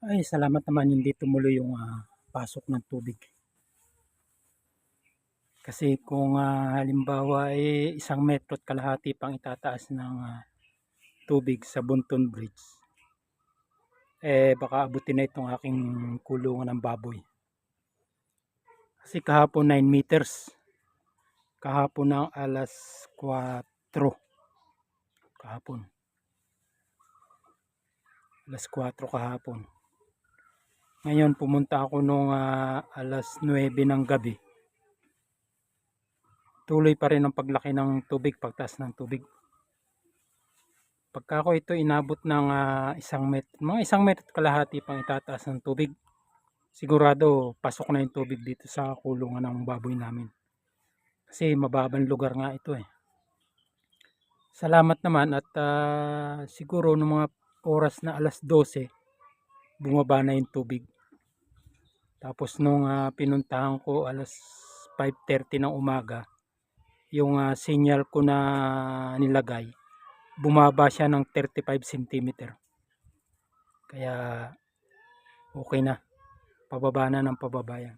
Ay, salamat naman hindi tumuloy yung ah, pasok ng tubig. Kasi kung ah, halimbawa eh, isang metro at kalahati pang itataas ng ah, tubig sa Bunton Bridge, eh baka abutin na itong aking kulungan ng baboy. Kasi kahapon 9 meters. Kahapon ng alas 4. Kahapon. Alas 4 kahapon. Ngayon pumunta ako nung ah, alas 9 ng gabi. Tuloy pa rin ang paglaki ng tubig, pagtaas ng tubig. Pagka ako ito inabot ng ah, isang metro, mga isang metro at kalahati pang itataas ng tubig, sigurado pasok na yung tubig dito sa kulungan ng baboy namin. Kasi mababang lugar nga ito eh. Salamat naman at ah, siguro ng mga oras na alas 12, bumaba na yung tubig. Tapos nung ah, pinuntahan ko alas 5.30 ng umaga, yung ah, signal ko na nilagay, bumaba siya ng 35 cm. Kaya okay na. Pababa na ng pababa yan.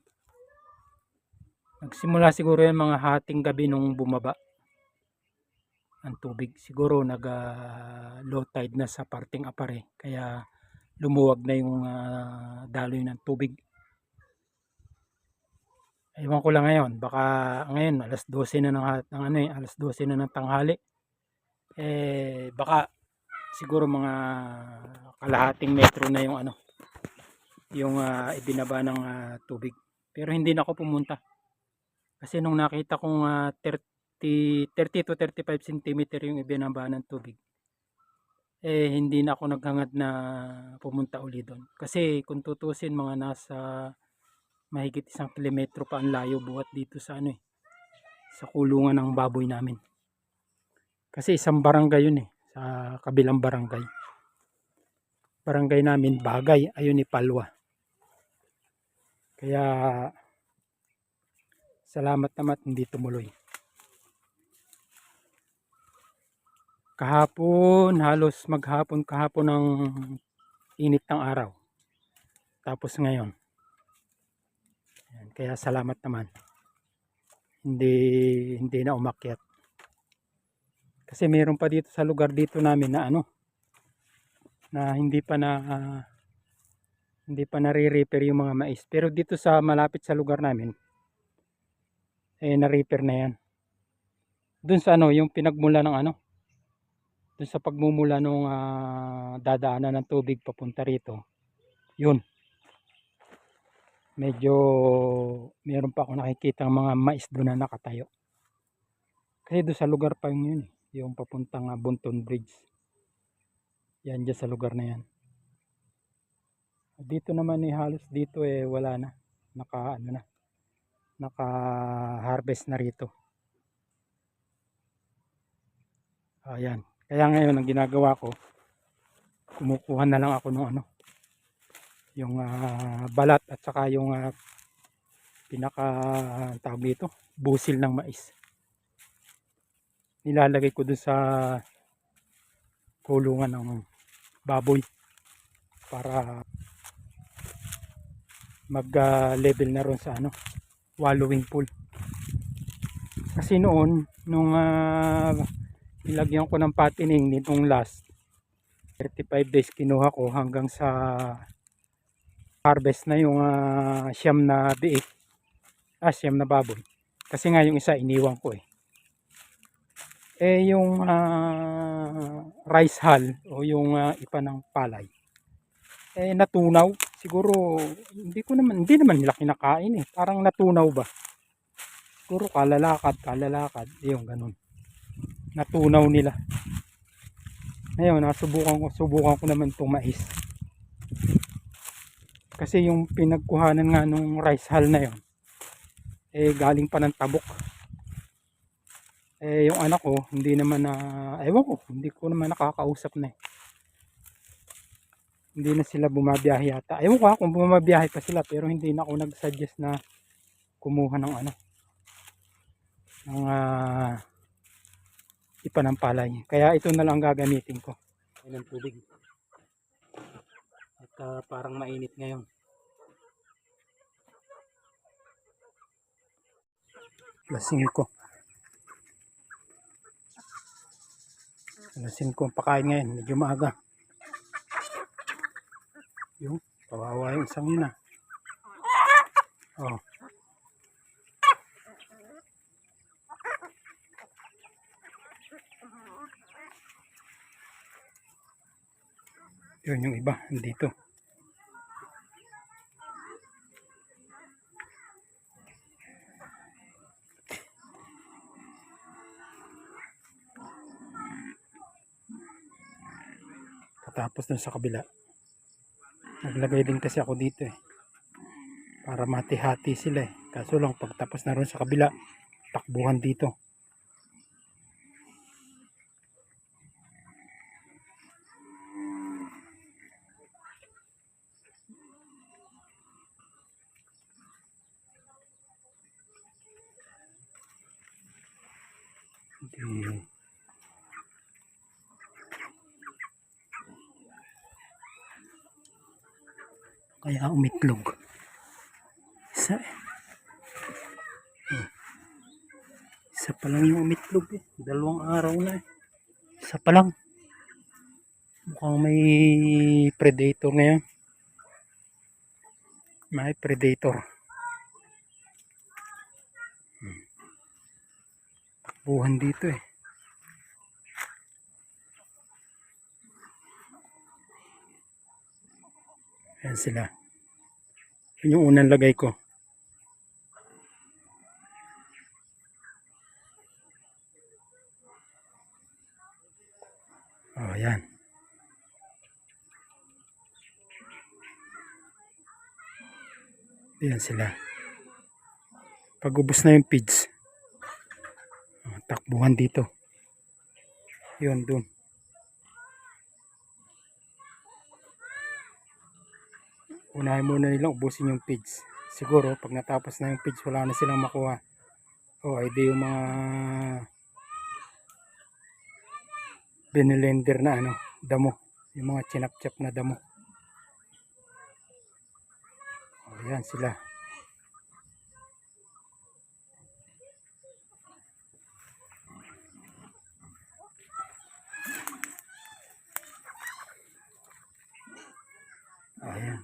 Nagsimula siguro yung mga hating gabi nung bumaba ang tubig. Siguro nag ah, low tide na sa parting apare. Kaya lumuwag na yung ah, daloy ng tubig. Ewan ko lang ngayon. Baka ngayon alas 12 na ng, ng ano eh, alas 12 na ng tanghali. Eh baka siguro mga kalahating metro na yung ano yung ah, ibinaba ng ah, tubig. Pero hindi na ako pumunta. Kasi nung nakita kong ah, 30, 30 to 35 cm yung ibinaba ng tubig, eh hindi na ako naghangad na pumunta uli doon. Kasi kung tutusin mga nasa mahigit isang kilometro pa ang layo buhat dito sa ano eh, sa kulungan ng baboy namin. Kasi isang barangay yun eh, sa kabilang barangay. Barangay namin, Bagay, ayun ni Palwa. Kaya salamat naman hindi tumuloy. Kahapon, halos maghapon kahapon ng init ng araw. Tapos ngayon. Ayan, kaya salamat naman. Hindi hindi na umakyat. Kasi meron pa dito sa lugar dito namin na ano na hindi pa na ah, hindi pa nare-repair yung mga mais. Pero dito sa malapit sa lugar namin eh na-repair na yan. Doon sa ano, yung pinagmula ng ano, doon sa pagmumula nung ah, dadaanan ng tubig papunta rito. Yun. Medyo meron pa ako nakikita mga mais doon na nakatayo. Kasi doon sa lugar pa yun, yun yung papuntang ah, Bunton Bridge. Yan dyan sa lugar na yan. Dito naman eh halos dito eh wala na. Naka ano na. Naka harvest na rito. Ayan. Kaya ngayon ang ginagawa ko kumukuha na lang ako ng ano yung ah, balat at saka yung ah, pinaka tawag dito busil ng mais. Nilalagay ko dun sa kulungan ng baboy para mag ah, level na ron sa ano wallowing pool kasi noon nung ah, nilagyan ko ng patining nitong last 35 days kinuha ko hanggang sa harvest na yung ah, siyam na biik. Ah siyam na baboy. Kasi nga yung isa iniwan ko eh. Eh yung ah, rice hull o yung ah, ipa ng palay eh natunaw. Siguro hindi ko naman hindi naman nila kinakain eh. Parang natunaw ba? Siguro kalalakad kalalakad. Yung ganun natunaw nila. Ngayon nasubukan ko subukan ko naman itong mais. Kasi yung pinagkuhanan nga nung rice hull na yon eh galing pa ng tabok. Eh yung anak ko hindi naman na ewan ko hindi ko naman nakakausap na eh. Hindi na sila bumabiyahe yata. Ewan ko ha kung bumabiyahe pa sila pero hindi na ako nag-suggest na kumuha ng ano ng ah, ipa ng palay kaya ito na lang gagamitin ko ng tubig at Ka parang mainit ngayon. 5. Alas 5 ang pakain ngayon. Medyo maaga. Yung, kawawa yung isang yun ah. Oh. Yun yung iba, dito. Katapos dun sa kabila. Naglagay din kasi ako dito eh. Para mati-hati sila eh. Kaso lang pagtapos na ron sa kabila, takbuhan dito. Hindi. Kaya umitlog. Isa eh. Hmm. Isa pa lang yung umitlog eh. Dalawang araw na eh. Isa pa lang. Mukhang may predator ngayon. May predator. Hmm. Takbuhan dito eh. Ayan sila. Yun yung unang lagay ko. Oh, ayan. Ayan sila. Pag ubos na yung feeds, oh, takbuhan dito. Yun, dun. Unahin muna nilang ubusin yung feeds. Siguro, pag natapos na yung feeds, wala na silang makuha. O, ay di yung mga binilender na ano, damo. Yung mga chinap-chap na damo. O, yan sila. Ayan.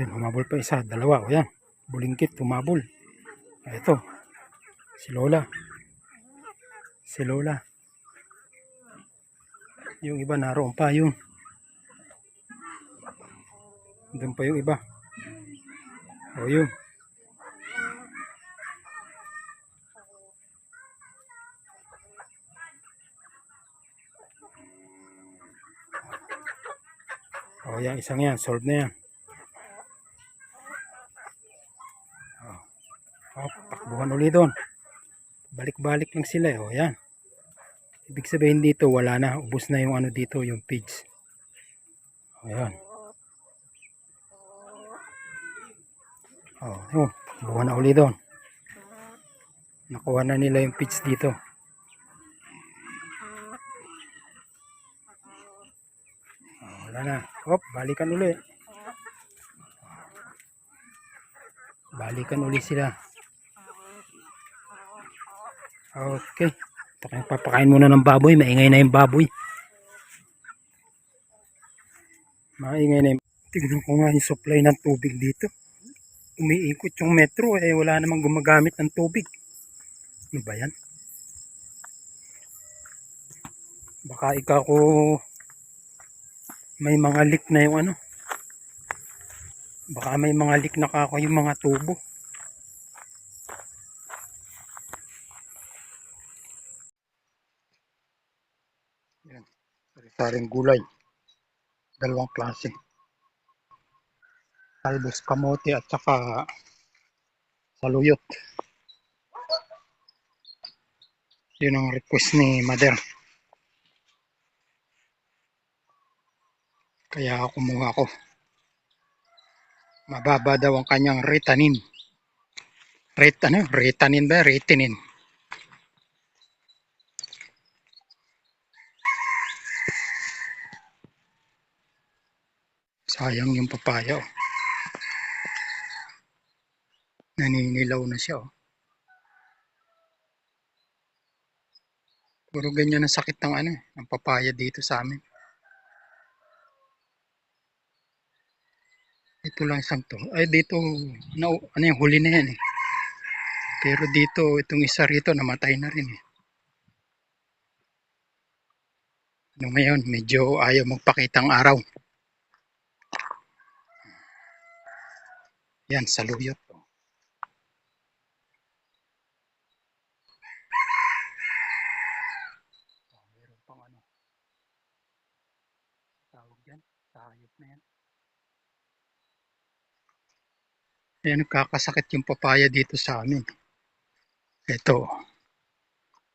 Ayan, humabol pa isa, dalawa. O yan, bulingkit, humabol. Ito, si Lola. Si Lola. Yung iba naroon pa yung. Doon pa yung iba. O yun. O yan, isang yan, solve na yan. O, takbuhan ulit doon. Balik-balik lang sila eh. O yan. Ibig sabihin dito, wala na. Ubus na yung ano dito, yung pigs. O yan. O, yun. Buwan na uli doon. Nakuha na nila yung pigs dito. O, wala na. Hop, balikan uli. Balikan uli sila. Okay. Papakain muna ng baboy. Maingay na yung baboy. Maingay na yung... Tignan ko nga yung supply ng tubig dito. Umiikot yung metro eh wala namang gumagamit ng tubig. Ano ba yan? Baka ikaw ko may mga leak na yung ano. Baka may mga leak na kako yung mga tubo. Yan. Sari-saring gulay. Dalawang klase. Talbos kamote at saka saluyot. Yun ang request ni mother. Kaya kumuha ko. Mababa daw ang kanyang retanin. Ret, ano? Retanin ba? Retinin. Sayang yung papaya. Oh. Naninilaw na siya. Oh. Puro ganyan ang sakit ng ano, eh, ng papaya dito sa amin. Ito lang isang to. Ay dito, na, ano yung huli na yan eh. Pero dito, itong isa rito, namatay na rin eh. Ano ngayon, medyo ayaw magpakitang araw. Yan, saluyot. oh. Oh, meron pang ano. Tawag dyan, sayop yan. Kaya nagkakasakit yung papaya dito sa amin. Ito.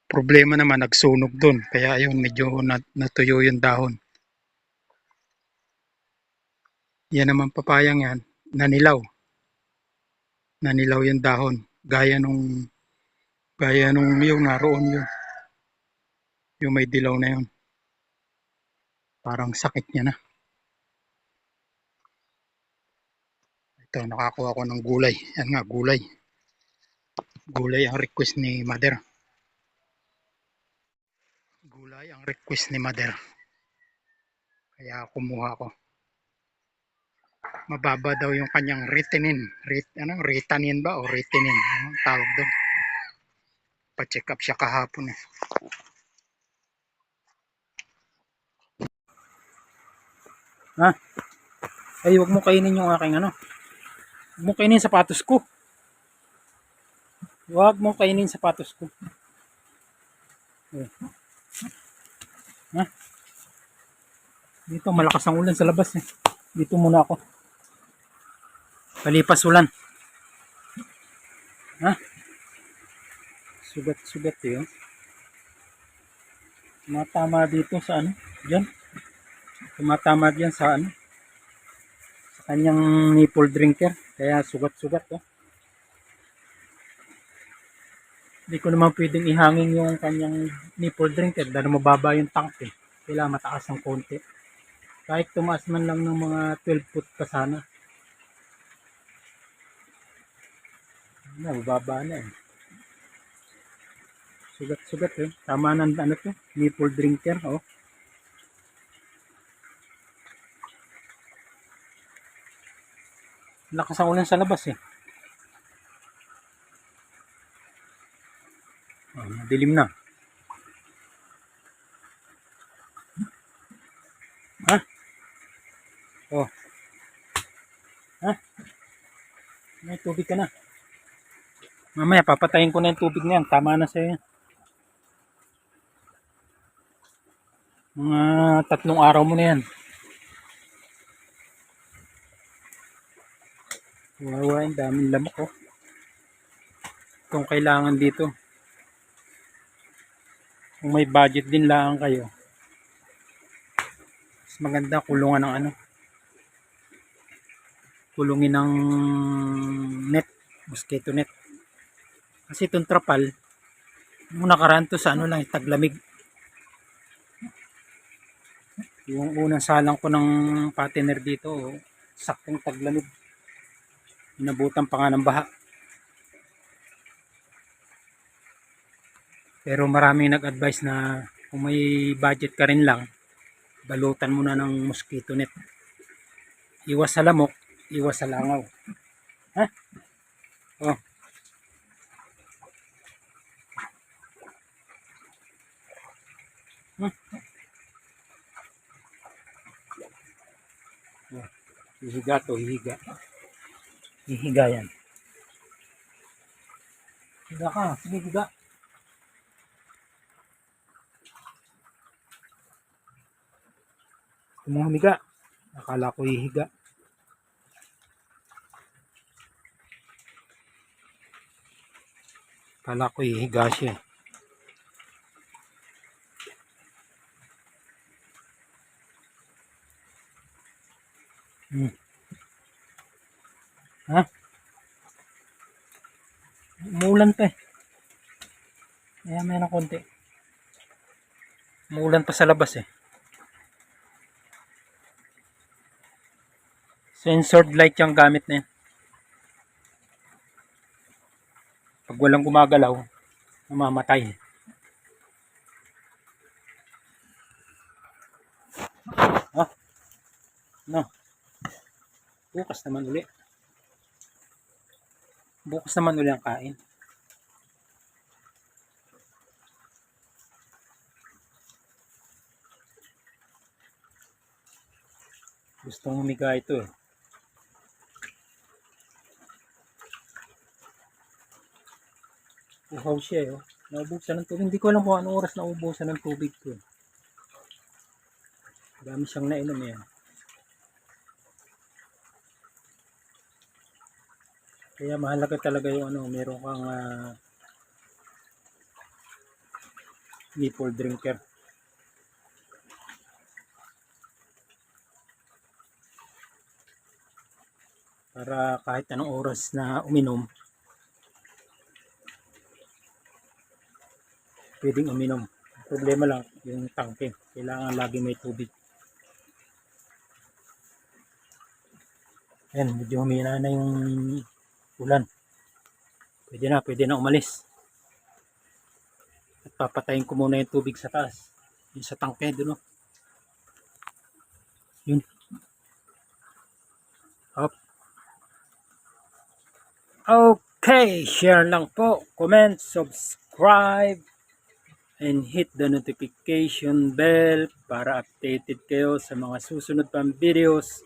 Problema naman, nagsunog dun. Kaya ayun, medyo nat- natuyo yung dahon. Yan naman papayang yan, nanilaw. Nanilaw yung dahon. Gaya nung, gaya nung yung naroon yun. Yung may dilaw na yun. Parang sakit niya na. Ito, nakakuha ko ng gulay. Yan nga, gulay. Gulay ang request ni mother. Gulay ang request ni mother. Kaya kumuha ko. Mababa daw yung kanyang retinin. Ret, ano, retanin ba o retinin? Ano tawag doon? Pa-check up siya kahapon eh. Ha? Ay, huwag mo kainin yung aking ano. Huwag mo kainin sapatos ko. Huwag mo kainin sapatos ko. Eh. Ha? Dito, malakas ang ulan sa labas eh. Dito muna ako. Palipas ulan. Ha? Sugat-sugat. Oh. Tumatama dito sa ano? Diyan. Tumatama diyan sa ano? Sa kanyang nipple drinker. Kaya sugat-sugat oh. Hindi ko naman pwedeng ihangin yung kanyang nipple drinker dahil mababa yung tank eh. Kailangan mataas ng konti. Kahit tumaas man lang ng mga 12 foot pa sana. Ano, mababa na eh. Sugat-sugat eh. Tama ng ano to, nipple drinker oh. Lakas ang ulan sa labas eh. Oh, madilim na. Ha? Oh. Ha? May tubig ka na. Mamaya papatayin ko na yung tubig na yan. Tama na sa'yo. yan. Mga tatlong araw mo na yan. Wawa, ang daming lamok oh. Kung kailangan dito. Kung may budget din lang kayo. Mas maganda kulungan ng ano. Kulungin ng net. Mosquito net. Kasi itong trapal, nung nakaraan to sa ano lang, taglamig. Yung unang salang ko ng partner dito, saktong taglamig. Inabutan pa nga ng baha. Pero maraming nag-advise na kung may budget ka rin lang, balutan mo na ng mosquito net. Iwas sa lamok, iwas sa langaw. Ha? Oh. Hmm. Oh. Hihiga to, hihiga. Hihiga yan. Higa ka, sige higa. Gusto mo humiga? Akala ko hihiga. Akala ko hihiga siya. Hmm. Ha? Umulan pa eh. Kaya may na konti. Umulan pa sa labas eh. Sensored light yung gamit na yan. Pag walang gumagalaw, namamatay. Ha? No. Bukas naman uli. Bukas naman uli ang kain. Gustong humiga ito eh. Uhaw siya eh. oh. Naubusan ng tubig. Hindi ko alam kung anong oras naubusan ng tubig ko. eh. Dami siyang nainom yan. Kaya mahalaga talaga yung ano, meron kang ah, nipple drinker. Para kahit anong oras na uminom, pwedeng uminom. Problema lang yung tangke. Kailangan lagi may tubig. Ayan, medyo humina na yung ulan. Pwede na, pwede na umalis. At papatayin ko muna yung tubig sa taas. Yung sa tangke doon. oh. Yun. Up. Okay, share lang po, comment, subscribe, and hit the notification bell para updated kayo sa mga susunod pang videos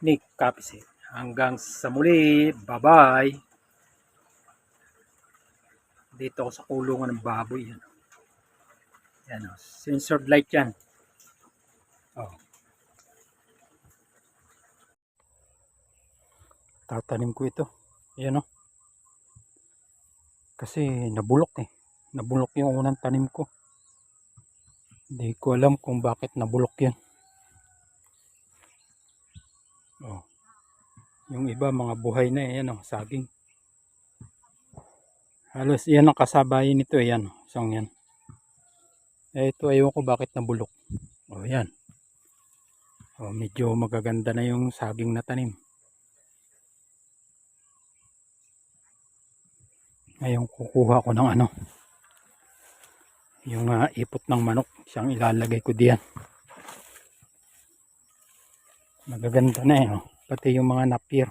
ni Kapisit. Hanggang sa muli, bye-bye! Dito ako sa kulungan ng baboy. Yan, yan oh. censored light yan. Oh. Tatanim ko ito. Ayan oh. Kasi nabulok eh. Nabulok yung unang tanim ko. Hindi ko alam kung bakit nabulok yan. Oh. Yung iba mga buhay na eh. Yan oh, saging. Halos yan ang kasabayan nito eh. Yan. oh, Isang yan. Eh ito ayaw ko bakit nabulok. Oh yan. Oh, medyo magaganda na yung saging na tanim. Ngayon kukuha ko ng ano. Yung ah, ipot ng manok. Siyang ilalagay ko diyan. Magaganda na eh. Oh. Pati yung mga napier.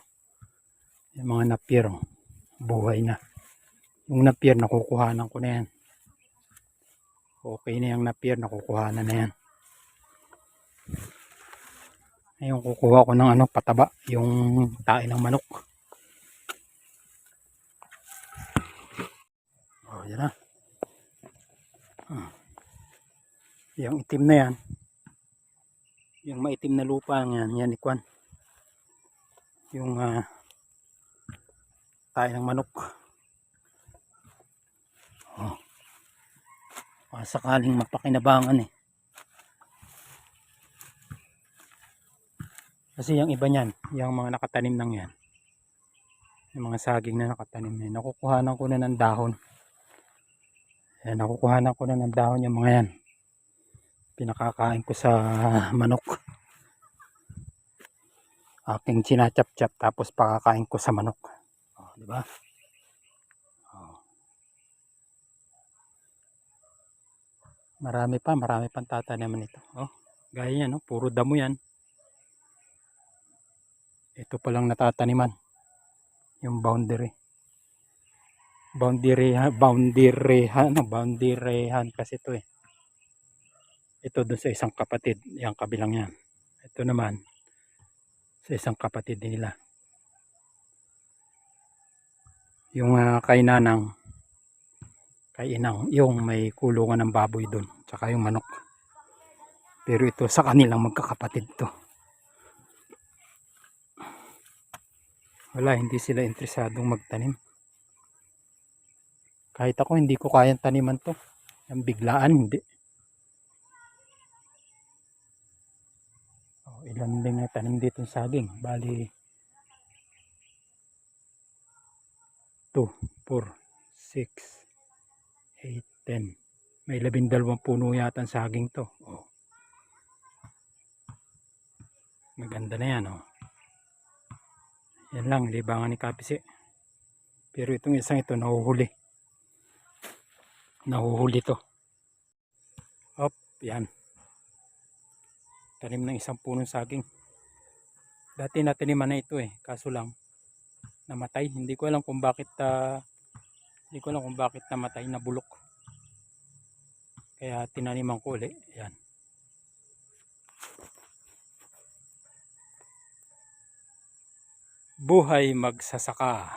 Yung mga napier. Oh. Buhay na. Yung napier nakukuhanan ko na yan. Okay na yung napier. Nakukuhanan na yan. Ngayon kukuha ko ng ano pataba. Yung tae ng manok. Oh, yan na. Ah. Yung itim na yan. Yung maitim na lupa yan, yan ikwan. Yung ah tayo ng manok. Oh. Baka sakaling mapakinabangan eh. Kasi yung iba niyan, yung mga nakatanim lang yan. Yung mga saging na nakatanim na yan. Nakukuhanan ko na ng dahon. Ayan, nakukuhanan ko na ng dahon yung mga yan. Pinakakain ko sa manok. Aking chinachap-chap tapos pakakain ko sa manok. Oh, di ba? Oh. Marami pa, marami pang tataniman ito. Oh, gaya yan, oh, puro damo yan. Ito pa lang natataniman. Yung boundary boundary boundaryhan boundaryhan kasi ito eh ito dun sa isang kapatid yung kabilang yan ito naman sa isang kapatid nila yung uh, kay nanang kay inang yung may kulungan ng baboy dun tsaka yung manok pero ito sa kanilang magkakapatid to wala hindi sila interesadong magtanim kahit ako hindi ko kayang taniman to. Yung biglaan hindi. Din na tanim dito ng saging. Bali, 2, 4, 6, 8, 10. May labindalawang puno yata ang saging to. Oh. Maganda na yan, oh. Yan lang, libangan ni Kapisi. Pero itong isang ito, nahuhuli. Nahuhuli to. Op, yan. Tanim ng isang punong saging. Dati nataniman na ito eh, kaso lang namatay. Hindi ko alam kung bakit ah, hindi ko alam kung bakit namatay, nabulok. Kaya tinaniman ko uli. Yan. Buhay magsasaka.